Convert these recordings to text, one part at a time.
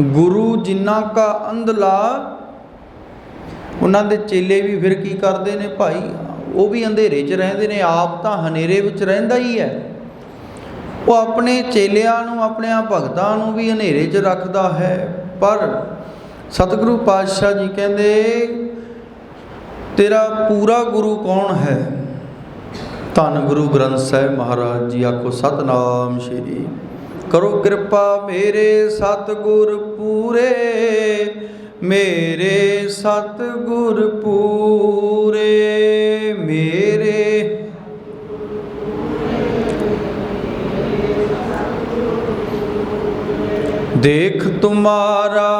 ਗੁਰੂ ਜਿਨ੍ਹਾਂ ਕਾ ਅੰਧਲਾ ਉਹਨਾਂ ਦੇ ਚੇਲੇ ਵੀ ਫਿਰ ਕੀ ਕਰਦੇ ਨੇ ਭਾਈ? ਉਹ ਵੀ ਅੰਧੇਰੇ 'ਚ ਰਹਿੰਦੇ ਨੇ, ਆਪ ਤਾਂ ਹਨੇਰੇ ਵਿੱਚ ਰਹਿੰਦਾ ਹੀ ਹੈ। ਉਹ ਆਪਣੇ ਚੇਲਿਆਂ ਨੂੰ ਆਪਣੇ ਭਗਤਾਂ ਨੂੰ ਵੀ ਹਨੇਰੇ 'ਚ ਰੱਖਦਾ ਹੈ। ਪਰ ਸਤਿਗੁਰੂ ਪਾਤਸ਼ਾਹ ਜੀ ਕਹਿੰਦੇ, ਤੇਰਾ ਪੂਰਾ ਗੁਰੂ ਕੌਣ ਹੈ? ਧੰਨ ਗੁਰੂ ਗ੍ਰੰਥ ਸਾਹਿਬ ਮਹਾਰਾਜ ਜੀ, ਆਖੋ ਸਤਨਾਮ ਸ਼੍ਰੀ ਕਰੋ ਕਿਰਪਾ ਮੇਰੇ ਸਤਿਗੁਰ ਪੂਰੇ, ਮੇਰੇ ਸਤਿਗੁਰ ਪੂਰੇ, ਮੇਰੇ ਦੇਖ ਤੁਮਾਰਾ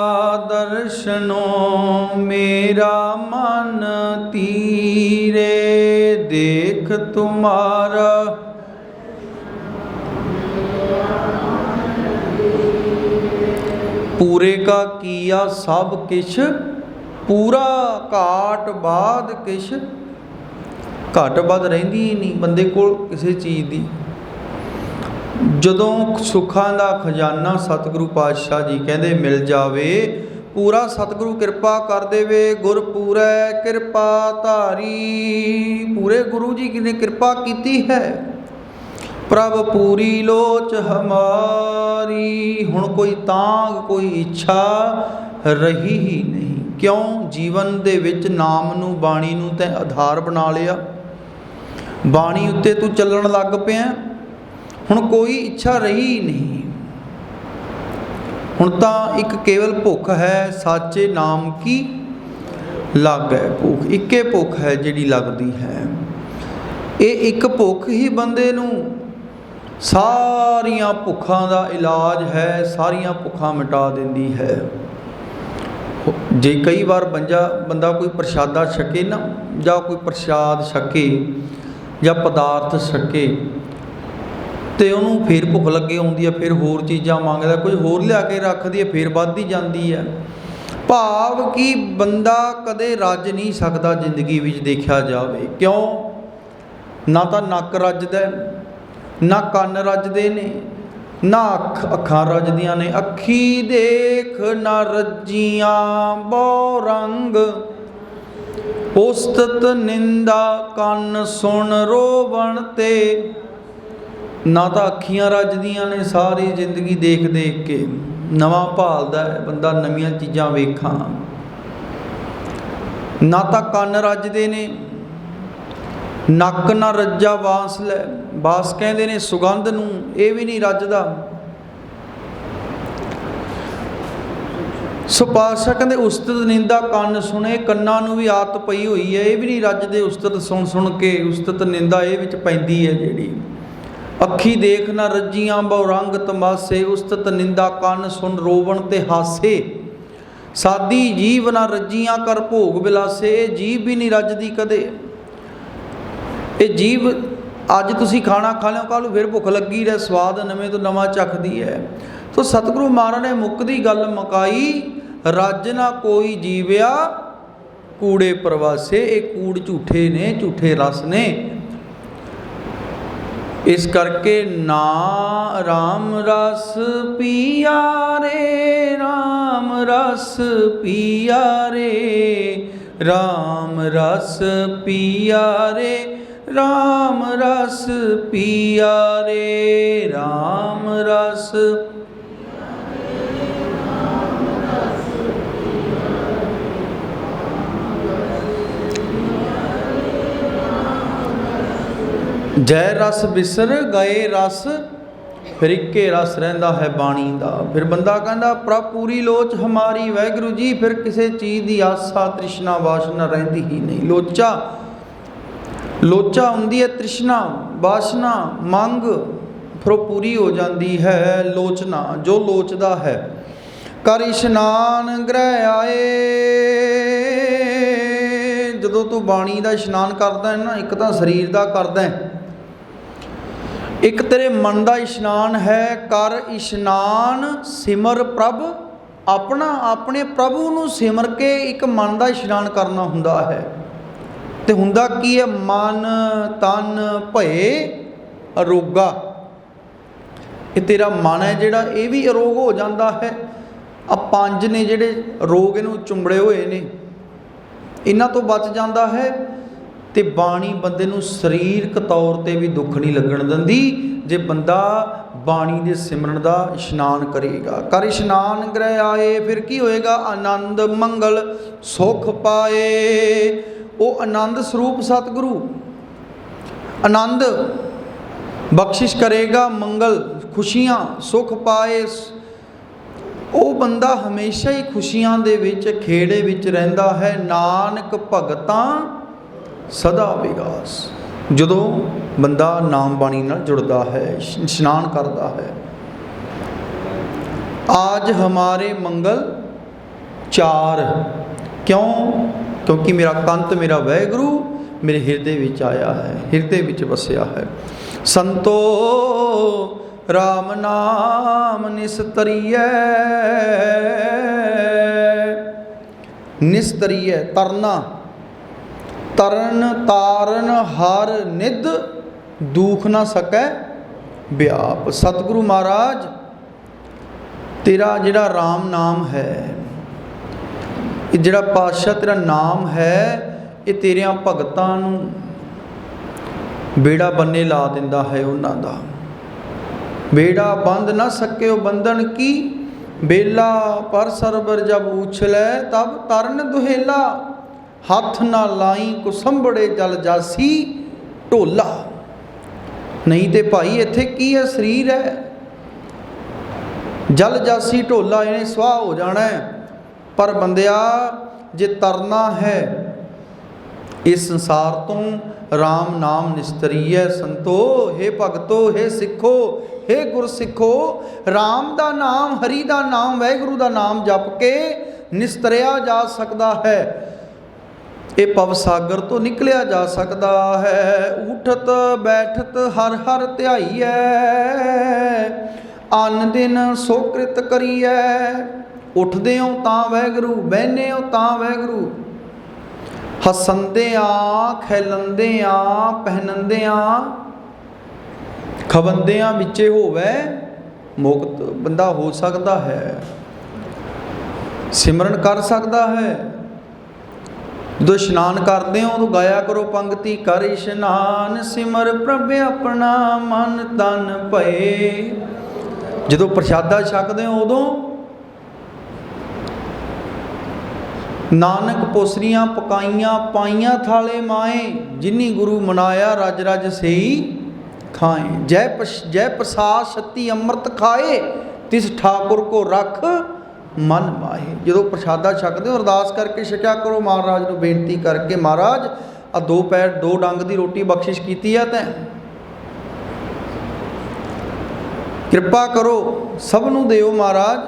ਦਰਸ਼ਨੋ, ਮੇਰਾ ਮਨ ਤੀਰੇ, ਦੇਖ ਤੁਮਾਰਾ ਪੂਰੇ ਕਾ ਕੀਆ ਸਭ ਕਿਛ, ਪੂਰਾ ਘਾਟ ਬਾਦ ਕਿਛ। ਘਾਟ ਬਾਦ ਰਹਿੰਦੀ ਹੀ ਨਹੀਂ ਬੰਦੇ ਕੋਲ ਕਿਸੇ ਚੀਜ਼ ਦੀ। ਜਦੋਂ ਸੁੱਖਾਂ ਦਾ ਖਜ਼ਾਨਾ ਸਤਿਗੁਰੂ ਪਾਤਸ਼ਾਹ ਜੀ ਕਹਿੰਦੇ, ਮਿਲ ਜਾਵੇ, ਪੂਰਾ ਸਤਿਗੁਰੂ ਕਿਰਪਾ ਕਰ ਦੇਵੇ, ਗੁਰ ਪੂਰੈ ਕਿਰਪਾ ਧਾਰੀ। ਪੂਰੇ ਗੁਰੂ ਜੀ ਨੇ ਕਿਰਪਾ ਕੀਤੀ ਹੈ? ਪ੍ਰਭ ਪੂਰੀ ਲੋਚ ਹਮਾਰੀ, ਹੁਣ ਕੋਈ ਤਾਂਗ ਕੋਈ ਇੱਛਾ ਰਹੀ ਹੀ ਨਹੀਂ। ਕਿਉਂ? ਜੀਵਨ ਦੇ ਵਿੱਚ ਨਾਮ ਨੂੰ, ਬਾਣੀ ਨੂੰ ਤੈਂ ਆਧਾਰ ਬਣਾ ਲਿਆ। ਬਾਣੀ ਉੱਤੇ ਤੂੰ ਚੱਲਣ ਲੱਗ ਪਿਆ। ਹੁਣ ਕੋਈ ਇੱਛਾ ਰਹੀ ਨਹੀਂ। ਹੁਣ ਤਾਂ ਇੱਕ ਕੇਵਲ ਭੁੱਖ ਹੈ, ਸਾਚੇ ਨਾਮ ਕੀ ਲੱਗੈ ਭੁੱਖ? ਇੱਕੇ ਭੁੱਖ ਹੈ ਜਿਹੜੀ ਲੱਗਦੀ ਹੈ। ਇਹ ਇੱਕ ਭੁੱਖ ਹੀ ਬੰਦੇ ਨੂੰ। ਸਾਰੀਆਂ ਭੁੱਖਾਂ ਦਾ ਇਲਾਜ ਹੈ, ਸਾਰੀਆਂ ਭੁੱਖਾਂ ਮਿਟਾ ਦਿੰਦੀ ਹੈ। ਜੇ ਕਈ ਵਾਰ ਬੰਜਾ, ਬੰਦਾ ਕੋਈ ਪ੍ਰਸ਼ਾਦਾ ਛਕੇ ਨਾ, ਜਾਂ ਕੋਈ ਪ੍ਰਸ਼ਾਦ ਛਕੇ, ਜਾਂ ਪਦਾਰਥ ਛਕੇ, ਤੇ ਉਹਨੂੰ ਫੇਰ ਭੁੱਖ ਲੱਗੇ ਆਉਂਦੀ ਹੈ, ਫਿਰ ਹੋਰ ਚੀਜ਼ਾਂ ਮੰਗਦਾ, ਕੁਝ ਹੋਰ ਲਿਆ ਕੇ ਰੱਖਦੀ ਹੈ, ਫੇਰ ਵੱਧਦੀ ਜਾਂਦੀ ਹੈ। ਭਾਵ ਕਿ ਬੰਦਾ ਕਦੇ ਰੱਜ ਨਹੀਂ ਸਕਦਾ ਜ਼ਿੰਦਗੀ ਵਿੱਚ ਦੇਖਿਆ ਜਾਵੇ। ਕਿਉਂ? ਨਾ ਤਾਂ ਨੱਕ ਰੱਜਦਾ ਨਾ ਕੰਨ ਰੱਜਦੇ ਨੇ, ਨਾ ਅੱਖ ਅੱਖਾਂ ਰੱਜਦੀਆਂ ਨੇ। ਅੱਖੀ ਦੇਖ ਨਾ ਰੱਜੀਆਂ ਬੋ ਰੰਗ। ਉਸਤਤ ਨਿੰਦਾ ਕੰਨ ਸੁਣ ਰੋਵਣ ਤੇ। ਨਾ ਤਾਂ ਅੱਖੀਆਂ ਰੱਜਦੀਆਂ ਨੇ ਸਾਰੀ ਜ਼ਿੰਦਗੀ ਦੇਖ ਦੇਖ ਕੇ। ਨਵਾਂ ਭਾਲਦਾ ਹੈ ਬੰਦਾ, ਨਵੀਆਂ ਚੀਜ਼ਾਂ ਵੇਖਾਂ। ਨਾ ਤਾਂ ਕੰਨ ਰੱਜਦੇ ਨੇ ਨੱਕ ਨਾ ਰੱਜਾ ਬਾਸ ਲੈ। ਬਾਸ ਕਹਿੰਦੇ ਨੇ, ਸੁਗੰਧ ਨੂੰ ਇਹ ਵੀ ਨਹੀਂ ਰੱਜਦਾ। ਸੋ ਪਾਤਸ਼ਾਹ ਕਹਿੰਦੇ, ਉਸਤਤ ਨਿੰਦਾ ਕੰਨ ਸੁਣੇ, ਕੰਨਾਂ ਨੂੰ ਵੀ ਆਦਤ ਪਈ ਹੋਈ ਹੈ। ਇਹ ਵੀ ਨਹੀਂ ਰੱਜਦੇ ਉਸਤਤ ਸੁਣ ਸੁਣ ਕੇ, ਉਸਤਤ ਨਿੰਦਾ ਇਹ ਵਿੱਚ ਪੈਂਦੀ ਹੈ ਜਿਹੜੀ। ਅੱਖੀ ਦੇਖ ਨਾ ਰੱਜੀਆਂ ਬਹੁ ਰੰਗ ਤਮਾਸੇ, ਉਸਤਤ ਨਿੰਦਾ ਕੰਨ ਸੁਣ ਰੋਵਣ ਤੇ ਹਾਸੇ। ਸਾਦੀ ਜੀਵ ਨਾ ਰੱਜੀਆਂ ਕਰ ਭੋਗ ਬਿਲਾਸੇ, ਇਹ ਜੀਵ ਵੀ ਨਹੀਂ ਰੱਜਦੀ ਕਦੇ। ਇਹ ਜੀਵ ਅੱਜ ਤੁਸੀਂ ਖਾਣਾ ਖਾ ਲਿਓ ਕੱਲ ਨੂੰ ਫਿਰ ਭੁੱਖ ਲੱਗੀ ਰਹਿ, ਸਵਾਦ ਨਵੇਂ ਤੋਂ ਨਵਾਂ ਚੱਖਦੀ ਹੈ। ਤੋ ਸਤਿਗੁਰੂ ਮਹਾਰਾਜ ਨੇ ਮੁੱਕਦੀ ਗੱਲ ਮਕਾਈ, ਰੱਜ ਨਾ ਕੋਈ ਜੀਵਿਆ, ਕੂੜੇ ਪ੍ਰਵਾਸੇ, ਇਹ ਕੂੜ ਝੂਠੇ ਨੇ, ਝੂਠੇ ਰਸ ਨੇ। ਇਸ ਕਰਕੇ ਨਾ RAM ਰਸ ਪੀਆ ਰੇ RAM ਰਸ ਪੀਆ ਰੇ RAM ਰਸ ਪੀਆ ਰੇ। ਰਾਮ ਰਸ ਪੀਆ ਰੇ, ਰਾਮ ਰਸ। ਜੈ ਰਸ ਬਿਸਰ, ਗਏ ਰਸ, ਫਿਰ ਇੱਕੇ ਰਸ ਰਹਿੰਦਾ ਹੈ ਬਾਣੀ ਦਾ। ਫਿਰ ਬੰਦਾ ਕਹਿੰਦਾ, ਪ੍ਰਭ ਪੂਰੀ ਲੋਚ ਹਮਾਰੀ, ਵਾਹਿਗੁਰੂ ਜੀ, ਫਿਰ ਕਿਸੇ ਚੀਜ਼ ਦੀ ਆਸਾ ਤ੍ਰਿਸ਼ਨਾ ਵਾਸ਼ਨਾ ਰਹਿੰਦੀ ਹੀ ਨਹੀਂ। ਲੋਚਾ ਲੋਚਾ ਹੁੰਦੀ ਹੈ ਤ੍ਰਿਸ਼ਨਾ ਵਾਸ਼ਨਾ ਮੰਗ, ਫਿਰ ਉਹ ਪੂਰੀ ਹੋ ਜਾਂਦੀ ਹੈ ਲੋਚਨਾ, ਜੋ ਲੋਚਦਾ ਹੈ। ਕਰ ਇਸ਼ਨਾਨ ਗ੍ਰਹਿ ਆਏ। ਜਦੋਂ ਤੂੰ ਬਾਣੀ ਦਾ ਇਸ਼ਨਾਨ ਕਰਦਾ ਹੈ ਨਾ, ਇੱਕ ਤਾਂ ਸਰੀਰ ਦਾ ਕਰਦਾ ਹੈ। ਇੱਕ ਤੇਰੇ ਮਨ ਦਾ ਇਸ਼ਨਾਨ ਹੈ, ਕਰ ਇਸ਼ਨਾਨ ਸਿਮਰ ਪ੍ਰਭ। ਆਪਣਾ, ਆਪਣੇ ਪ੍ਰਭੂ ਨੂੰ ਸਿਮਰ ਕੇ ਇੱਕ ਮਨ ਦਾ ਇਸ਼ਨਾਨ ਕਰਨਾ ਹੁੰਦਾ ਹੈ। ਤੇ ਹੁੰਦਾ ਕੀ ਹੈ? ਮਨ, ਤਨ, ਭਏ, ਅਰੋਗਾ। ਇਹ ਤੇਰਾ ਮਨ ਹੈ ਜਿਹੜਾ, ਇਹ ਵੀ ਅਰੋਗ ਹੋ ਜਾਂਦਾ ਹੈ। ਆ ਪੰਜ ਨੇ ਜਿਹੜੇ ਰੋਗ ਇਹਨੂੰ ਚੁੰਬੜੇ ਹੋਏ ਨੇ, ਇਹਨਾਂ ਤੋਂ ਬਚ ਜਾਂਦਾ ਹੈ ਤੇ ਬਾਣੀ ਬੰਦੇ ਨੂੰ ਸਰੀਰਕ ਤੌਰ ਤੇ ਵੀ ਦੁੱਖ ਨਹੀਂ ਲੱਗਣ ਦਿੰਦੀ, ਜੇ ਬੰਦਾ ਬਾਣੀ ਦੇ ਸਿਮਰਨ ਦਾ ਇਸ਼ਨਾਨ ਕਰੇਗਾ। ਕਰ ਇਸ਼ਨਾਨ ਗ੍ਰਹਿ ਆਏ, ਫਿਰ ਕੀ ਹੋਏਗਾ? ਆਨੰਦ, ਮੰਗਲ, ਸੁਖ ਪਾਏ। ਉਹ ਆਨੰਦ ਸਰੂਪ ਸਤਿਗੁਰੂ। ਆਨੰਦ ਬਖਸ਼ਿਸ਼ ਕਰੇਗਾ, ਮੰਗਲ, ਖੁਸ਼ੀਆਂ, ਸੁਖ ਪਾਏ। ਉਹ ਬੰਦਾ ਹਮੇਸ਼ਾ ਹੀ ਖੁਸ਼ੀਆਂ ਦੇ ਵਿੱਚ, ਖੇੜੇ ਵਿੱਚ ਰਹਿੰਦਾ ਹੈ। ਨਾਨਕ ਭਗਤਾਂ ਸਦਾ ਵਿਗਾਸ ਜਦੋਂ ਬੰਦਾ ਨਾਮ ਬਾਣੀ ਨਾਲ ਜੁੜਦਾ ਹੈ, ਇਸ਼ਨਾਨ ਕਰਦਾ ਹੈ, ਆਜ ਹਮਾਰੇ ਮੰਗਲ ਚਾਰ। ਕਿਉਂ? ਕਿਉਂਕਿ ਮੇਰਾ ਕੰਤ ਮੇਰਾ ਵੈਗੁਰੂ ਮੇਰੇ ਹਿਰਦੇ ਵਿੱਚ ਆਇਆ ਹੈ, ਹਿਰਦੇ ਵਿੱਚ ਵਸਿਆ ਹੈ। ਸੰਤੋ RAM ਨਾਮ ਨਿਸਤਰੀਐ। ਨਿਸਤਰੀਐ ਤਰਨਾ। ਤਰਨ ਤਾਰਨ ਹਰ ਨਿਧ ਦੁਖ ਨਾ ਸਕੈ ਵਿਆਪ। ਸਤਿਗੁਰੂ ਮਹਾਰਾਜ, ਤੇਰਾ ਜਿਹੜਾ RAM ਨਾਮ ਹੈ ਇਹ ਜਿਹੜਾ ਪਾਤਸ਼ਾਹ ਤੇਰਾ ਨਾਮ ਹੈ, ਇਹ ਤੇਰਿਆਂ ਭਗਤਾਂ ਨੂੰ ਬੇੜਾ ਬੰਨੇ ਲਾ ਦਿੰਦਾ ਹੈ ਉਹਨਾਂ ਦਾ। ਬੇੜਾ ਬੰਦ ਨਾ ਸਕਿਓ ਬੰਧਨ ਕੀ? ਬੇਲਾ ਪਰ ਸਰਬਰ ਜਬ ਉਛਲੈ ਤਬ ਤਰਨ ਦੁਹੇਲਾ। ਹੱਥ ਨਾ ਲਾਈ ਕੁਸੰਬੜੇ ਜਲ ਜਾਸੀ ਢੋਲਾ। ਨਹੀਂ ਤੇ ਭਾਈ, ਇੱਥੇ ਕੀ ਹੈ ਸਰੀਰ ਹੈ? ਜਲ ਜਾਸੀ ਢੋਲਾ, ਇਹਨੇ ਸਵਾਹ ਹੋ ਜਾਣਾ ਹੈ। ਪਰ ਬੰਦਿਆ ਜੇ ਤਰਨਾ ਹੈ ਇਸ ਸੰਸਾਰ ਤੋਂ RAM ਨਾਮ ਨਿਸਤਰੀਐ ਸੰਤੋ हे ਭਗਤੋ हे ਸਿੱਖੋ हे ਗੁਰ ਸਿੱਖੋ RAM ਦਾ ਨਾਮ ਹਰੀ ਦਾ ਨਾਮ ਵਾਹਿਗੁਰੂ ਦਾ ਨਾਮ ਜਪ ਕੇ ਨਿਸਤਰਿਆ ਜਾ ਸਕਦਾ ਹੈ ਇਹ ਪਵ ਸਾਗਰ ਤੋਂ ਨਿਕਲਿਆ ਜਾ ਸਕਦਾ ਹੈ ਉਠਤ ਬੈਠਤ ਹਰ ਹਰ ਧਿਆਈਐ ਅਨ ਦਿਨ ਸੋਕ੍ਰਿਤ ਕਰੀਐ ਉੱਠਦੇ ਹੋ ਤਾਂ ਵੈਗਰੂ ਬਹਿਨੇ ਹੋ ਤਾਂ ਵੈਗਰੂ। ਹਸੰਦਿਆਂ ਆ ਪਹਿਨੰਦਿਆਂ ਆ ਵਿੱਚੇ ਹੋਵੇ ਮੁਕਤ, ਬੰਦਾ ਹੋ ਸਕਦਾ ਹੈ। ਸਿਮਰਨ ਕਰ ਸਕਦਾ ਹੈ। ਜਦੋਂ ਇਸ਼ਨਾਨ ਕਰਦੇ ਹੋ ਉਦੋਂ ਗਾਇਆ ਕਰੋ ਪੰਕਤੀ, ਕਰ ਇਸ਼ਨਾਨ, ਸਿਮਰ ਪ੍ਰਭ ਆਪਣਾ ਮਨ ਤਨ ਭਏ। ਜਦੋਂ ਪ੍ਰਸ਼ਾਦਾ ਛਕਦੇ ਹੋ, ਉਦੋਂ ਨਾਨਕ ਪੋਸਰੀਆਂ ਪਕਾਈਆਂ ਪਾਈਆਂ ਥਾਲੇ ਮਾਏ, ਜਿਨੀ ਗੁਰੂ ਮਨਾਇਆ ਰਜ ਰਜ ਸਈ ਖਾਏ। ਜੈ ਜੈ ਪ੍ਰਸਾਦ ਛੱਤੀ ਅੰਮ੍ਰਿਤ ਖਾਏ, ਤਿਸ ਠਾਕੁਰ ਕੋ ਰੱਖ ਮਨ ਮਾਹੇ ਜਦੋਂ ਪ੍ਰਸ਼ਾਦਾ ਛਕਦੇ ਹੋ, ਅਰਦਾਸ ਕਰਕੇ ਛਕਿਆ ਕਰੋ, ਮਹਾਰਾਜ ਨੂੰ ਬੇਨਤੀ ਕਰਕੇ, ਮਹਾਰਾਜ ਆ ਦੋ ਪੈਰ, ਦੋ ਡੰਗ ਦੀ ਰੋਟੀ ਬਖਸ਼ਿਸ਼ ਕੀਤੀ ਆ ਤੈਂ। ਕਿਰਪਾ ਕਰੋ, ਸਭ ਨੂੰ ਦਿਓ ਮਹਾਰਾਜ।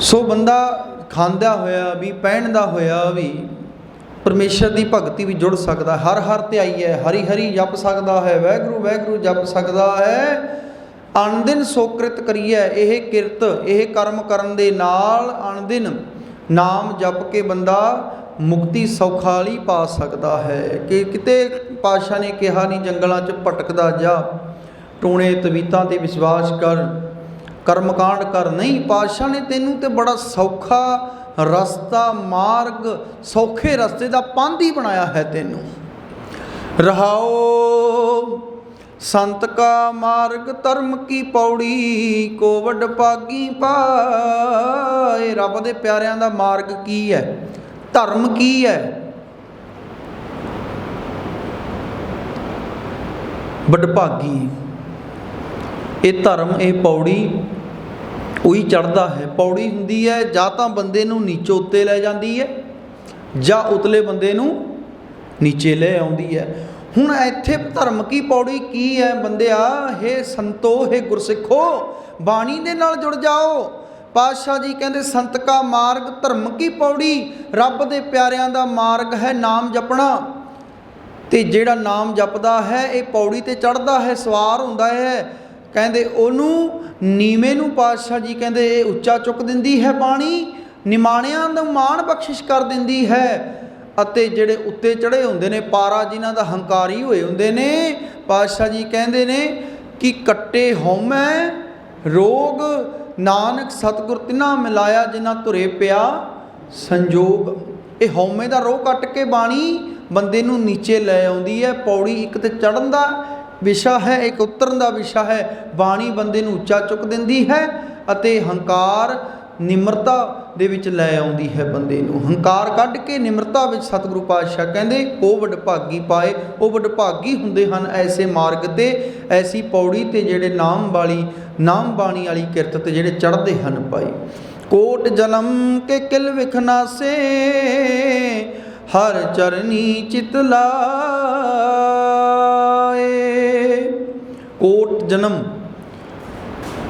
ਸੋ ਬੰਦਾ ਖਾਂਦਾ ਹੋਇਆ ਵੀ, ਪਹਿਨਦਾ ਹੋਇਆ ਵੀ, ਪਰਮੇਸ਼ਰ ਦੀ ਭਗਤੀ ਵੀ ਜੁੜ ਸਕਦਾ। ਹਰ ਹਰ ਧਿਆਈ ਹੈ, ਹਰੀ ਹਰੀ ਜਪ ਸਕਦਾ ਹੈ ਵੈਗਰੂ ਵੈਗਰੂ ਜਪ ਸਕਦਾ ਹੈ। ਅਣਦਿਨ ਸੋਕ੍ਰਿਤ ਕਰੀਏ ਇਹ ਕਿਰਤ, ਇਹ ਕਰਮ ਕਰਨ ਦੇ ਨਾਲ ਅਣਦਿਨ ਨਾਮ ਜਪ ਕੇ ਬੰਦਾ ਮੁਕਤੀ ਸੌਖਾਲੀ ਪਾ ਸਕਦਾ ਹੈ। ਕਿ ਕਿਤੇ ਪਾਸ਼ਾ ਨੇ ਕਿਹਾ ਨਹੀਂ ਜੰਗਲਾਂ 'ਚ ਭਟਕਦਾ ਜਾ, ਟੂਣੇ ਤਵੀਤਾਂ ਤੇ ਵਿਸ਼ਵਾਸ ਕਰ। ਕਰਮਕਾਂਡ ਕਰ ਨਹੀਂ, ਪਾਤਸ਼ਾਹ ਨੇ ਤੈਨੂੰ ਤੇ ਬੜਾ ਸੌਖਾ ਰਸਤਾ, ਮਾਰਗ, ਸੌਖੇ ਰਸਤੇ ਦਾ ਪੰਧ ਹੀ ਬਣਾਇਆ ਹੈ ਤੈਨੂੰ। ਰਹਾਓ, ਸੰਤ ਕਾ ਮਾਰਗ, ਧਰਮ ਕੀ ਪੌੜੀ ਕੋ ਵੱਡ ਪਾਗੀ ਪਾਏ ਰੱਬ ਦੇ ਪਿਆਰਿਆਂ ਦਾ ਮਾਰਗ ਕੀ ਹੈ? ਧਰਮ ਕੀ ਹੈ? ਵੱਡ ਭਾਗੀ। ਇਹ ਧਰਮ, ਇਹ ਪੌੜੀ ਉਹੀ ਚੜਦਾ ਹੈ। ਪੌੜੀ ਹੁੰਦੀ ਹੈ, ਜਾਂ ਤਾਂ ਬੰਦੇ ਨੂੰ ਨੀਚੇ ਉੱਤੇ ਲੈ ਜਾਂਦੀ ਹੈ, ਜਾਂ ਉਤਲੇ ਬੰਦੇ ਨੂੰ ਨੀਚੇ ਲੈ ਆਉਂਦੀ ਹੈ। ਹੁਣ ਇੱਥੇ ਧਰਮ ਕੀ, ਪੌੜੀ ਕੀ ਹੈ? ਬੰਦਿਆ, ਹੇ ਸੰਤੋ, ਹੇ ਗੁਰਸਿੱਖੋ, ਬਾਣੀ ਦੇ ਨਾਲ ਜੁੜ ਜਾਓ। ਪਾਤਸ਼ਾਹ ਜੀ ਕਹਿੰਦੇ, ਸੰਤ ਕਾ ਮਾਰਗ, ਧਰਮ ਕੀ ਪੌੜੀ? ਰੱਬ ਦੇ ਪਿਆਰਿਆਂ ਦਾ ਮਾਰਗ ਹੈ ਨਾਮ ਜਪਣਾ। ਤੇ ਜਿਹੜਾ ਨਾਮ ਜਪਦਾ ਹੈ, ਇਹ ਪੌੜੀ ਤੇ ਚੜਦਾ ਹੈ, ਸਵਾਰ ਹੁੰਦਾ ਹੈ। ਕਹਿੰਦੇ ਉਹਨੂੰ ਨੀਵੇਂ ਨੂੰ ਪਾਤਸ਼ਾਹ ਜੀ ਕਹਿੰਦੇ ਇਹ ਉੱਚਾ ਚੁੱਕ ਦਿੰਦੀ ਹੈ ਬਾਣੀ, ਨਿਮਾਣਿਆਂ ਨੂੰ ਮਾਣ ਬਖਸ਼ਿਸ਼ ਕਰ ਦਿੰਦੀ ਹੈ। ਅਤੇ ਜਿਹੜੇ ਉੱਤੇ ਚੜੇ ਹੁੰਦੇ ਨੇ, ਪਾਰਾ ਜਿਨ੍ਹਾਂ ਦਾ ਹੰਕਾਰੀ ਹੋਏ ਹੁੰਦੇ ਨੇ, ਪਾਤਸ਼ਾਹ ਜੀ ਕਹਿੰਦੇ ਨੇ ਕਿ ਕੱਟੇ ਹਉਮੈ, ਰੋਗ, ਨਾਨਕ ਸਤਿਗੁਰ ਤਿਨਾ ਮਿਲਾਇਆ ਜਿਨ੍ਹਾਂ ਧੁਰੇ ਪਿਆ ਸੰਜੋਗ। ਇਹ ਹਉਮੈ ਦਾ ਰੋਹ ਕੱਟ ਕੇ ਬਾਣੀ ਬੰਦੇ ਨੂੰ ਨੀਚੇ ਲੈ ਆਉਂਦੀ ਹੈ, ਪੌੜੀ ਇੱਕ ਤੇ ਚੜਨ ਦਾ ਵਿਸ਼ਾ ਹੈ, ਇੱਕ ਉਤਰਨ ਦਾ ਵਿਸ਼ਾ ਹੈ, ਬਾਣੀ ਬੰਦੇ ਨੂੰ ਉੱਚਾ ਚੁੱਕ ਦਿੰਦੀ ਹੈ ਅਤੇ ਹੰਕਾਰ, ਨਿਮਰਤਾ ਦੇ ਵਿੱਚ ਲੈ ਆਉਂਦੀ ਹੈ ਬੰਦੇ ਨੂੰ। ਹੰਕਾਰ ਕੱਢ ਕੇ ਨਿਮਰਤਾ ਵਿੱਚ ਸਤਿਗੁਰੂ ਪਾਤਸ਼ਾਹ ਕਹਿੰਦੇ ਉਹ ਵਡਭਾਗੀ ਪਾਏ, ਉਹ ਵਡਭਾਗੀ ਹੁੰਦੇ ਹਨ ਐਸੇ ਮਾਰਗ ਤੇ, ਐਸੀ ਪੌੜੀ ਤੇ ਜਿਹੜੇ ਨਾਮ ਵਾਲੀ, ਨਾਮ ਬਾਣੀ ਵਾਲੀ ਕਿਰਤ ਤੇ ਜਿਹੜੇ ਚੜ੍ਹਦੇ ਹਨ ਭਾਈ। ਕੋਟ ਜਨਮ ਕੇ ਕਿਲ ਵਿਖਨਾਸੇ ਹਰ ਚਰਨੀ ਚਿਤ ਲਾਏ ਕੋਟ ਜਨਮ।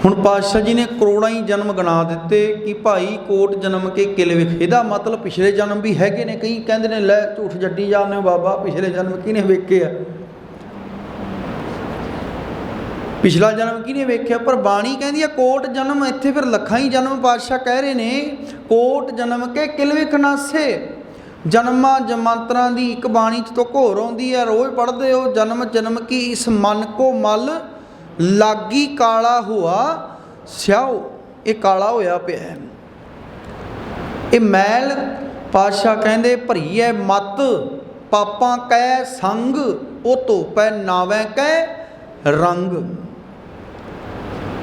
ਹੁਣ ਪਾਤਸ਼ਾਹ ਜੀ ਨੇ ਕਰੋੜਾਂ ਹੀ ਜਨਮ ਗਣਾ ਦਿੱਤੇ ਕਿ ਭਾਈ ਕੋਟ ਜਨਮ ਕੇ ਕਿਲ ਵਿਖ ਇਹਦਾ ਮਤਲਬ ਪਿਛਲੇ ਜਨਮ ਵੀ ਹੈਗੇ ਨੇ। ਕਈ ਕਹਿੰਦੇ ਨੇ, ਲੈ ਝੂਠ ਜੱਟੀ ਜਾਂਦੇ ਬਾਬਾ, ਪਿਛਲੇ ਜਨਮ ਕਿਹਨੇ ਵੇਖੇ ਆ? ਪਿਛਲਾ ਜਨਮ ਕਿਹਨੇ ਵੇਖਿਆ? ਪਰ ਬਾਣੀ ਕਹਿੰਦੀ ਹੈ ਕੋਟ ਜਨਮ, ਇੱਥੇ ਫਿਰ ਲੱਖਾਂ ਹੀ ਜਨਮ ਪਾਤਸ਼ਾਹ ਕਹਿ ਰਹੇ ਨੇ। ਕੋਟ ਜਨਮ ਕੇ ਕਿਲ ਵਿਖਨਾਸੇ ਜਨਮਾਂ ਜਮਾਂਤਰਾਂ ਦੀ ਇੱਕ ਬਾਣੀ ਚ ਤੋਂ ਘੋਰ ਆਉਂਦੀ ਹੈ, ਰੋਜ਼ ਪੜ੍ਹਦੇ ਹੋ, ਜਨਮ ਜਨਮ ਕੀ ਇਸ ਮਨ ਕੋ ਮਲ? ਲਾਗੀ ਕਾਲਾ ਹੁਆ ਸਿਆਓ ਇਹ ਕਾਲਾ ਹੋਇਆ ਪਿਆ ਹੈ। ਇਹ ਮੈਲ ਪਾਤਸ਼ਾਹ ਕਹਿੰਦੇ ਭਰੀ ਹੈ ਮਤ, ਪਾਪਾਂ ਕੈ ਸੰਗ, ਉਹ ਧੋਪੈ ਨਾਵੇਂ ਕੈ ਰੰਗ।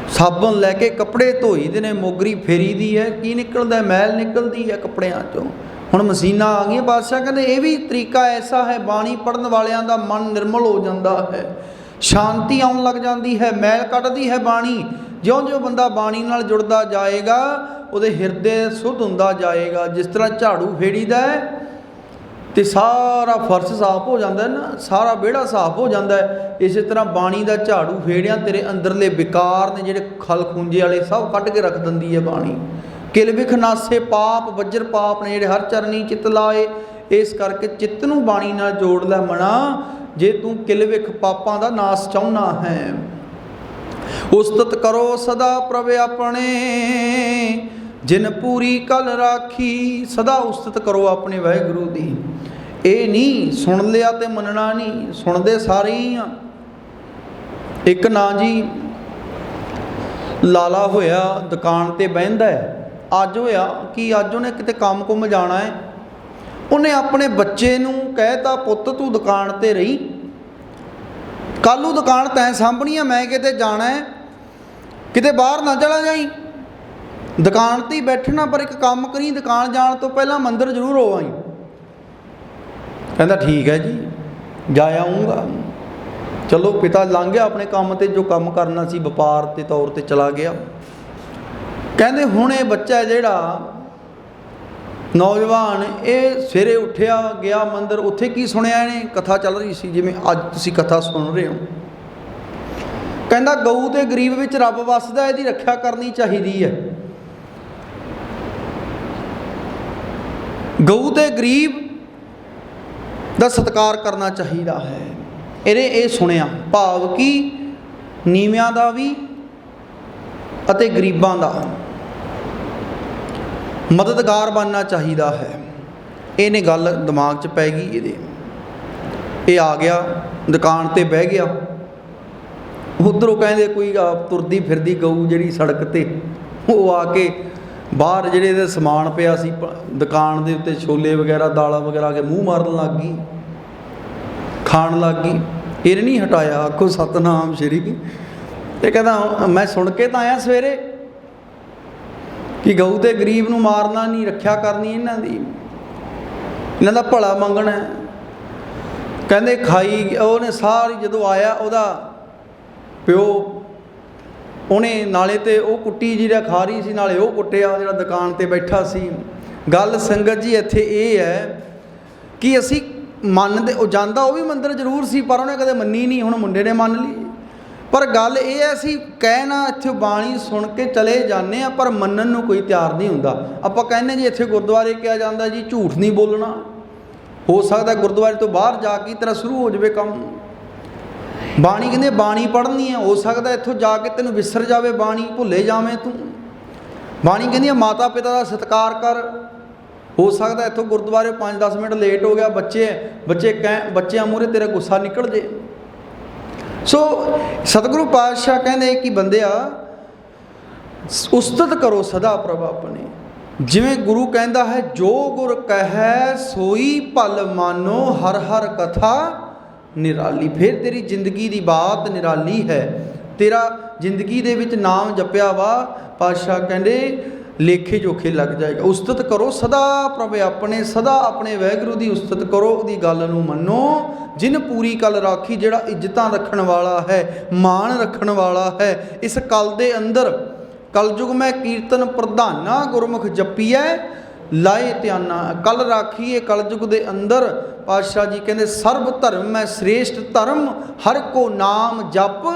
ਸਾਬਣ ਲੈ ਕੇ ਕੱਪੜੇ ਧੋਈ ਦੇ ਨੇ, ਮੋਗਰੀ ਫੇਰੀ ਦੀ ਹੈ, ਕੀ ਨਿਕਲਦਾ ਮੈਲ ਨਿਕਲਦੀ ਹੈ ਕੱਪੜਿਆਂ ਚੋਂ। ਹੁਣ ਮਸ਼ੀਨਾਂ ਆ ਗਈਆਂ, ਬਾਦਸ਼ਾਹ ਕਹਿੰਦੇ ਇਹ ਵੀ ਤਰੀਕਾ ਐਸਾ ਹੈ, ਬਾਣੀ ਪੜਨ ਵਾਲਿਆਂ ਦਾ ਮਨ ਨਿਰਮਲ ਹੋ ਜਾਂਦਾ ਹੈ। ਸ਼ਾਂਤੀ ਆਉਣ ਲੱਗ ਜਾਂਦੀ ਹੈ, ਮੈਲ ਕੱਢਦੀ ਹੈ ਬਾਣੀ। ਜਿਉਂ-ਜਿਉਂ ਬੰਦਾ ਬਾਣੀ ਨਾਲ ਜੁੜਦਾ ਜਾਏਗਾ, ਉਹਦੇ ਹਿਰਦੇ ਸੁਧ ਹੁੰਦਾ ਜਾਏਗਾ। ਜਿਸ ਤਰ੍ਹਾਂ ਝਾੜੂ ਫੇੜੀਦਾ ਹੈ, ਤੇ ਸਾਰਾ ਫਰਸ਼ ਸਾਫ਼ ਹੋ ਜਾਂਦਾ ਨਾ, ਸਾਰਾ ਵਿਹੜਾ ਸਾਫ਼ ਹੋ ਜਾਂਦਾ ਇਸੇ ਤਰ੍ਹਾਂ ਬਾਣੀ ਦਾ ਝਾੜੂ ਫੇੜਿਆ ਤੇਰੇ ਅੰਦਰਲੇ ਵਿਕਾਰ ਨੇ ਜਿਹੜੇ ਖਲ ਖੂੰਜੇ ਵਾਲੇ ਸਭ ਕੱਢ ਕੇ ਰੱਖ ਦਿੰਦੀ ਹੈ ਬਾਣੀ। ਕਿਲ ਵਿਖ ਨਾਸੇ ਪਾਪ, ਵਜਰ ਪਾਪ ਨੇ ਜਿਹੜੇ ਹਰ ਚਰਨੀ ਚਿੱਤ ਲਾਏ, ਇਸ ਕਰਕੇ ਚਿੱਤ ਨੂੰ ਬਾਣੀ ਨਾਲ ਜੋੜ ਲੈ ਮਣਾ, ਜੇ ਤੂੰ ਕਿਲ ਵਿਖ ਪਾਪਾਂ ਦਾ ਨਾਸ ਚਾਹੁੰਨਾ ਹੈ। ਉਸਤਤ ਕਰੋ ਸਦਾ ਪ੍ਰਭ ਆਪਣੇ, ਜਿਨ ਪੂਰੀ ਕਲ ਰਾਖੀ, ਸਦਾ ਉਸਤਤ ਕਰੋ ਆਪਣੇ ਵਾਹਿਗੁਰੂ ਦੀ। ਇਹ ਨਹੀਂ ਸੁਣ ਲਿਆ ਤੇ ਮੰਨਣਾ ਨਹੀਂ ਸੁਣਦੇ ਸਾਰੇ ਹੀ ਆ। ਇੱਕ ਨਾ ਜੀ, ਲਾਲਾ ਹੋਇਆ ਦੁਕਾਨ ਤੇ ਬਹਿੰਦਾ ਹੈ। ਅੱਜ ਹੋਇਆ ਕਿ ਅੱਜ ਉਹਨੇ ਕਿਤੇ ਕੰਮ ਕੁਮ ਜਾਣਾ ਹੈ। ਉਹਨੇ ਆਪਣੇ ਬੱਚੇ ਨੂੰ ਕਹਿਤਾ, ਪੁੱਤ, ਤੂੰ ਦੁਕਾਨ ਤੇ ਰਹੀ। ਕੱਲ ਨੂੰ ਦੁਕਾਨ ਤੈਂ ਸਾਂਭਣੀ ਆ, ਮੈਂ ਕਿਤੇ ਜਾਣਾ ਹੈ। ਕਿਤੇ ਬਾਹਰ ਨਾ ਚਲਾ ਜਾਈ। ਦੁਕਾਨ ਤੇ ਹੀ ਬੈਠਣਾ, ਪਰ ਇੱਕ ਕੰਮ ਕਰੀ, ਦੁਕਾਨ ਜਾਣ ਤੋਂ ਪਹਿਲਾਂ ਮੰਦਰ ਜ਼ਰੂਰ ਹੋ ਆਈ ਕਹਿੰਦਾ, ਠੀਕ ਹੈ ਜੀ, ਜਾ ਆਉਂਗਾ ਚਲੋ, ਪਿਤਾ ਲੰਘ ਗਿਆ ਆਪਣੇ ਕੰਮ ਤੇ, ਜੋ ਕੰਮ ਕਰਨਾ ਸੀ, ਵਪਾਰ ਤੇ ਤੌਰ ਤੇ ਚਲਾ ਗਿਆ। ਕਹਿੰਦੇ ਹੁਣ ਇਹ ਬੱਚਾ ਜਿਹੜਾ ਨੌਜਵਾਨ ਇਹ ਸਵੇਰੇ ਉੱਠਿਆ, ਗਿਆ ਮੰਦਰ, ਉੱਥੇ ਕੀ ਸੁਣਿਆ ਇਹਨੇ? ਕਥਾ ਚੱਲ ਰਹੀ ਸੀ, ਜਿਵੇਂ ਅੱਜ ਤੁਸੀਂ ਕਥਾ ਸੁਣ ਰਹੇ ਹੋ। ਕਹਿੰਦਾ ਗਊ ਤੇ ਗਰੀਬ ਵਿੱਚ ਰੱਬ ਵੱਸਦਾ, ਇਹਦੀ ਰੱਖਿਆ ਕਰਨੀ ਚਾਹੀਦੀ ਹੈ। ਗਊ ਤੇ ਗਰੀਬ ਦਾ ਸਤਿਕਾਰ ਕਰਨਾ ਚਾਹੀਦਾ ਹੈ। ਇਹਨੇ ਇਹ ਸੁਣਿਆ, ਭਾਵ ਕਿ ਨੀਵਿਆਂ ਦਾ ਵੀ ਅਤੇ ਗਰੀਬਾਂ ਦਾ। ਮਦਦਗਾਰ ਬਣਨਾ ਚਾਹੀਦਾ ਹੈ। ਇਹਨੇ ਗੱਲ ਦਿਮਾਗ 'ਚ ਪੈ ਗਈ ਇਹਦੇ। ਇਹ ਆ ਗਿਆ, ਦੁਕਾਨ ਤੇ ਬਹਿ ਗਿਆ। ਉਧਰੋਂ ਕਹਿੰਦੇ ਕੋਈ ਤੁਰਦੀ ਫਿਰਦੀ ਗਊ ਜਿਹੜੀ ਸੜਕ ਤੇ। ਉਹ ਆ ਕੇ ਬਾਹਰ ਜਿਹੜੇ ਇਹਦੇ ਸਮਾਨ ਪਿਆ ਸੀ ਦੁਕਾਨ ਦੇ ਉੱਤੇ ਛੋਲੇ ਵਗੈਰਾ, ਦਾਲਾਂ ਵਗੈਰਾ ਆ ਕੇ ਮੂੰਹ ਮਾਰਨ ਲੱਗ ਗਈ। ਖਾਣ ਲੱਗ ਗਈ। ਇਹਨੇ ਨਹੀਂ ਹਟਾਇਆ, ਆਖੋ ਸਤਨਾਮ ਸ਼੍ਰੀ। ਇਹ ਕਹਿੰਦਾ, ਮੈਂ ਸੁਣ ਕੇ ਤਾਂ ਆਇਆ ਸਵੇਰੇ। ਕਿ ਗਊ ਤੇ ਗਰੀਬ ਨੂੰ ਮਾਰਨਾ ਨਹੀਂ, ਰੱਖਿਆ ਕਰਨੀ ਇਹਨਾਂ ਦੀ। ਇਹਨਾਂ ਦਾ ਭਲਾ ਮੰਗਣਾ ਕਹਿੰਦੇ ਖਾਈ, ਉਹਨੇ ਸਾਰੀ ਜਦੋਂ ਆਇਆ, ਉਹਦਾ ਪਿਓ ਉਹਨੇ ਨਾਲੇ ਤੇ ਉਹ ਕੁੱਟੀ ਜਿਹੜਾ ਖਾ ਰਹੀ ਸੀ, ਨਾਲੇ ਉਹ ਕੁੱਟਿਆ, ਜਿਹੜਾ ਦੁਕਾਨ ਤੇ ਬੈਠਾ ਸੀ। ਗੱਲ ਸੰਗਤ ਜੀ ਇੱਥੇ ਇਹ ਹੈ ਕਿ ਅਸੀਂ ਮੰਨਦੇ, ਉਹ ਜਾਂਦਾ, ਉਹ ਵੀ ਮੰਦਰ ਜ਼ਰੂਰ ਸੀ, ਪਰ ਉਹਨੇ ਕਦੇ ਮੰਨੀ ਨਹੀਂ, ਹੁਣ ਮੁੰਡੇ ਨੇ ਮੰਨ ਲਈ। ਪਰ ਗੱਲ ਇਹ ਹੈ, ਅਸੀਂ ਕਹਿਣਾ ਇੱਥੇ ਬਾਣੀ ਸੁਣ ਕੇ ਚਲੇ ਜਾਂਦੇ ਆ ਪਰ ਮੰਨਣ ਨੂੰ ਕੋਈ ਤਿਆਰ ਨਹੀਂ ਹੁੰਦਾ। ਆਪਾਂ ਕਹਿੰਦੇ ਜੀ, ਇੱਥੇ ਗੁਰਦੁਆਰੇ ਕਿਹਾ ਜਾਂਦਾ ਜੀ, ਝੂਠ ਨਹੀਂ ਬੋਲਣਾ। ਹੋ ਸਕਦਾ ਗੁਰਦੁਆਰੇ ਤੋਂ ਬਾਹਰ ਜਾ ਕੇ ਤੇਰਾ ਸ਼ੁਰੂ ਹੋ ਜਾਵੇ ਕੰਮ। ਬਾਣੀ ਕਹਿੰਦੇ, ਬਾਣੀ ਪੜ੍ਹਨੀ ਹੈ। ਹੋ ਸਕਦਾ ਇੱਥੋਂ ਜਾ ਕੇ ਤੈਨੂੰ ਵਿਸਰ ਜਾਵੇ ਬਾਣੀ, ਭੁੱਲੇ ਜਾਵੇਂ ਤੂੰ। ਬਾਣੀ ਕਹਿੰਦੀ ਹੈ ਮਾਤਾ ਪਿਤਾ ਦਾ ਸਤਿਕਾਰ ਕਰ। ਹੋ ਸਕਦਾ ਇੱਥੋਂ ਗੁਰਦੁਆਰੇ 5-10 ਮਿੰਟ ਲੇਟ ਹੋ ਗਿਆ, ਬੱਚੇ ਬੱਚੇ ਕਹਿ, ਬੱਚਿਆਂ ਮੂਹਰੇ ਤੇਰਾ ਗੁੱਸਾ ਨਿਕਲ ਜੇ। ਸੋ ਸਤਿਗੁਰੂ ਪਾਤਸ਼ਾਹ ਕਹਿੰਦੇ ਕਿ ਬੰਦਿਆ, ਉਸਤਤ ਕਰੋ ਸਦਾ ਪ੍ਰਭ ਆਪਣੇ। ਜਿਵੇਂ ਗੁਰੂ ਕਹਿੰਦਾ ਹੈ, ਜੋ ਗੁਰ ਕਹੈ, ਸੋਈ ਭਲ ਮਾਨੋ, ਹਰ ਹਰ ਕਥਾ ਨਿਰਾਲੀ। ਫਿਰ ਤੇਰੀ ਜ਼ਿੰਦਗੀ ਦੀ ਬਾਤ ਨਿਰਾਲੀ ਹੈ। ਤੇਰਾ ਜ਼ਿੰਦਗੀ ਦੇ ਵਿੱਚ ਨਾਮ ਜਪਿਆ ਵਾ, ਪਾਤਸ਼ਾਹ ਕਹਿੰਦੇ ਲੇਖੇ ਜੋਖੇ ਲੱਗ ਜਾਏਗਾ। ਉਸਤਤ ਕਰੋ, ਸਦਾ ਪ੍ਰਭ ਆਪਣੇ, ਸਦਾ ਆਪਣੇ ਵਾਹਿਗੁਰੂ ਦੀ ਉਸਤਤ ਕਰੋ, ਉਹਦੀ ਗੱਲ ਨੂੰ ਮੰਨੋ। ਜਿਨ ਪੂਰੀ ਕਲ ਰਾਖੀ, ਜਿਹੜਾ ਇੱਜ਼ਤਾਂ ਰੱਖਣ ਵਾਲਾ ਹੈ, ਮਾਣ ਰੱਖਣ ਵਾਲਾ ਹੈ, ਇਸ ਕਲ ਦੇ ਅੰਦਰ ਕਲਯੁਗ ਮੈਂ ਕੀਰਤਨ ਪ੍ਰਧਾਨਾ ਗੁਰਮੁਖ ਜਪੀਐ, ਲਾਏ ਧਿਆਨਾ। ਕਲ ਰਾਖੀਏ ਕਲਯੁਗ ਦੇ ਅੰਦਰ ਪਾਤਸ਼ਾਹ ਜੀ ਕਹਿੰਦੇ, ਸਰਬ ਧਰਮ ਮੈਂ ਸ੍ਰੇਸ਼ਟ ਧਰਮ, ਹਰ ਕੋ ਨਾਮ ਜਪ,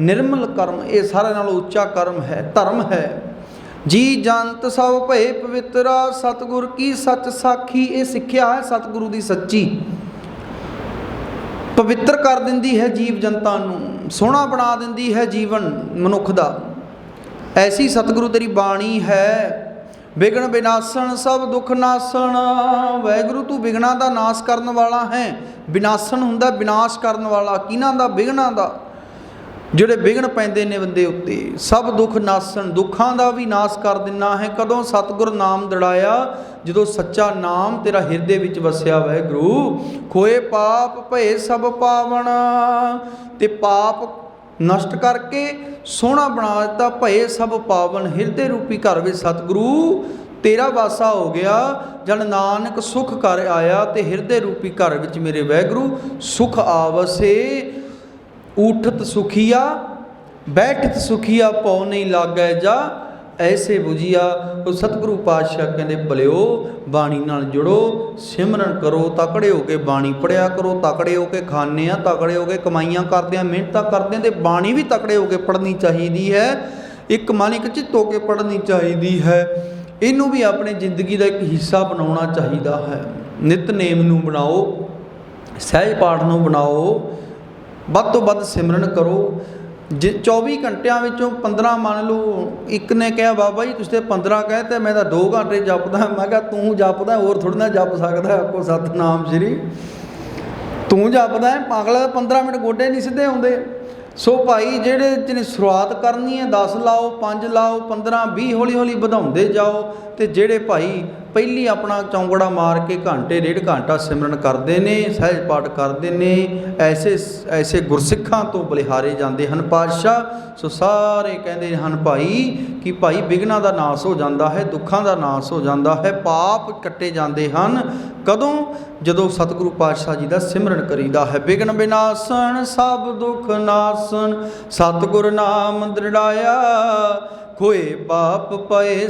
ਨਿਰਮਲ ਕਰਮ। ਇਹ ਸਾਰਿਆਂ ਨਾਲੋਂ ਉੱਚਾ ਕਰਮ ਹੈ, ਧਰਮ ਹੈ। ਜੀ ਜੰਤ ਸਭ ਭਏ ਪਵਿੱਤਰਾ ਸਤਿਗੁਰ ਕੀ ਸੱਚ ਸਾਖੀ ਇਹ ਸਿੱਖਿਆ ਹੈ ਸਤਿਗੁਰੂ ਦੀ ਸੱਚੀ। ਪਵਿੱਤਰ ਕਰ ਦਿੰਦੀ ਹੈ ਜੀਵ ਜਨਤਾ ਨੂੰ, ਸੋਹਣਾ ਬਣਾ ਦਿੰਦੀ ਹੈ ਜੀਵਨ ਮਨੁੱਖ ਦਾ। ਐਸੀ ਸਤਿਗੁਰੂ ਤੇਰੀ ਬਾਣੀ ਹੈ ਵਿਗਣ ਵਿਨਾਸ਼ਣ ਸਭ ਦੁੱਖ ਨਾਸਣ। ਵਾਹਿਗੁਰੂ ਤੂੰ ਵਿਗਣਾ ਦਾ ਨਾਸ਼ ਕਰਨ ਵਾਲਾ ਹੈ ਵਿਨਾਸ਼ਣ ਹੁੰਦਾ ਵਿਨਾਸ਼ ਕਰਨ ਵਾਲਾ, ਕਿਹਨਾਂ ਦਾ ਵਿਗਣਾ ਦਾ? ਜਿਹੜੇ ਵਿਗਣ ਪੈਂਦੇ ਨੇ ਬੰਦੇ ਉੱਤੇ, ਸਭ ਦੁੱਖ ਨਾਸਣ, ਦੁੱਖਾਂ ਦਾ ਵੀ ਨਾਸ਼ ਕਰ ਦਿੰਨਾ ਹੈ। ਕਦੋਂ ਸਤਿਗੁਰ ਨਾਮ ਦੜਾਇਆ? ਜਦੋਂ ਸੱਚਾ ਨਾਮ ਤੇਰਾ ਹਿਰਦੇ ਵਿੱਚ ਵਸਿਆ ਵਾਹਿਗੁਰੂ ਖੋਏ ਪਾਪ ਭਏ ਸਭ ਪਾਵਣ। ਤੇ ਪਾਪ ਨਸ਼ਟ ਕਰਕੇ ਸੋਹਣਾ ਬਣਾ ਦਿੱਤਾ, ਭਏ ਸਭ ਪਾਵਨ ਹਿਰਦੇ ਰੂਪੀ ਘਰ ਵਿੱਚ ਸਤਿਗੁਰੂ, ਤੇਰਾ ਵਾਸਾ ਹੋ ਗਿਆ। ਜਨ ਨਾਨਕ ਸੁਖ ਕਰ ਆਇਆ, ਤੇ ਹਿਰਦੇ ਰੂਪੀ ਘਰ ਵਿੱਚ ਮੇਰੇ ਵਾਹਿਗੁਰੂ ਸੁਖ ਆਵਸੇ। ਉਠਤ ਸੁਖੀਆ, ਬੈਠਤ ਸੁਖੀਆ ਪਉ ਨਹੀਂ ਲਾਗੈ ਜਾ। ਐਸੇ 부ਜੀਆ ਉਹ ਸਤਿਗੁਰੂ ਪਾਤਸ਼ਾਹ ਕਹਿੰਦੇ ਬਲਿਓ ਬਾਣੀ ਨਾਲ ਜੁੜੋ, ਸਿਮਰਨ ਕਰੋ, ਤਕੜੇ ਹੋ ਕੇ ਬਾਣੀ ਪੜਿਆ ਕਰੋ, ਤਕੜੇ ਹੋ ਕੇ ਖਾਣੇ ਆ, ਤਕੜੇ ਹੋ ਕੇ ਕਮਾਈਆਂ ਕਰਦੇ ਆ, ਮਿਹਨਤਾਂ ਕਰਦੇ ਆ, ਤੇ ਬਾਣੀ ਵੀ ਤਕੜੇ ਹੋ ਕੇ ਪੜ੍ਹਨੀ ਚਾਹੀਦੀ ਹੈ। ਇੱਕ ਮਨ ਇੱਕ ਚਿੱਤ ਹੋ ਕੇ ਪੜ੍ਹਨੀ ਚਾਹੀਦੀ ਹੈ। ਇਹਨੂੰ ਵੀ ਆਪਣੀ ਜ਼ਿੰਦਗੀ ਦਾ ਇੱਕ ਹਿੱਸਾ ਬਣਾਉਣਾ ਚਾਹੀਦਾ ਹੈ। ਨਿਤਨੇਮ ਨੂੰ ਬਣਾਓ, ਸਹਿਜ ਪਾਠ ਨੂੰ ਬਣਾਓ ਵੱਧ ਤੋਂ ਵੱਧ ਸਿਮਰਨ ਕਰੋ। ਜੇ 24 ਘੰਟਿਆਂ ਵਿੱਚੋਂ 15 ਮੰਨ ਲਓ, ਇੱਕ ਨੇ ਕਿਹਾ, ਬਾਬਾ ਜੀ, ਤੁਸੀਂ ਤੇ 15 ਕਹੇ ਤੇ ਮੈਂ ਤਾਂ 2 ਘੰਟੇ ਜਪਦਾ ਮੈਂ ਕਿਹਾ, ਤੂੰ ਜਪਦਾ ਹੋਰ ਥੋੜਾ ਨਾ ਜਪ ਸਕਦਾ ਆਪੋ ਸਤਨਾਮ ਸ਼੍ਰੀ। ਤੂੰ ਜਪਦਾ ਹੈ ਅਗਲਾ 15 ਮਿੰਟ ਗੋਡੇ ਨਹੀਂ ਸਿੱਧੇ ਹੁੰਦੇ। ਸੋ ਭਾਈ, ਜਿਹੜੇ ਜਿਹਨੇ ਸ਼ੁਰੂਆਤ ਕਰਨੀ ਹੈ 10 ਲਾਓ 5 ਲਾਓ 15 20 ਹੌਲੀ ਹੌਲੀ ਵਧਾਉਂਦੇ ਜਾਓ ਤੇ ਜਿਹੜੇ ਭਾਈ ਪਹਿਲੀ ਆਪਣਾ ਚੌਂਗੜਾ ਮਾਰ ਕੇ ਘੰਟੇ ਡੇਢ ਘੰਟਾ ਸਿਮਰਨ ਕਰਦੇ ਨੇ, ਸਹਿਜ ਪਾਠ ਕਰਦੇ ਨੇ, ਐਸੇ ਐਸੇ ਗੁਰਸਿੱਖਾਂ ਤੋਂ ਬਲਿਹਾਰੇ ਜਾਂਦੇ ਹਨ ਪਾਤਸ਼ਾਹ। ਸੋ ਸਾਰੇ ਕਹਿੰਦੇ ਹਨ ਭਾਈ ਕਿ ਭਾਈ ਵਿਗਨਾ ਦਾ ਨਾਸ ਹੋ ਜਾਂਦਾ ਹੈ, ਦੁੱਖਾਂ ਦਾ ਨਾਸ ਹੋ ਜਾਂਦਾ ਹੈ, ਪਾਪ ਕੱਟੇ ਜਾਂਦੇ ਹਨ। ਕਦੋਂ? ਜਦੋਂ ਸਤਿਗੁਰੂ ਪਾਤਸ਼ਾਹ ਜੀ ਦਾ ਸਿਮਰਨ ਕਰੀਦਾ ਹੈ ਵਿਗਨ ਵਿਨਾਸਨ ਸਭ ਦੁੱਖ ਨਾਸਣ। ਸਤਿਗੁਰ ਨਾਮ ਦ੍ਰਿੜਾਇਆ, ਖੋਏ ਪਾਪ ਪਏ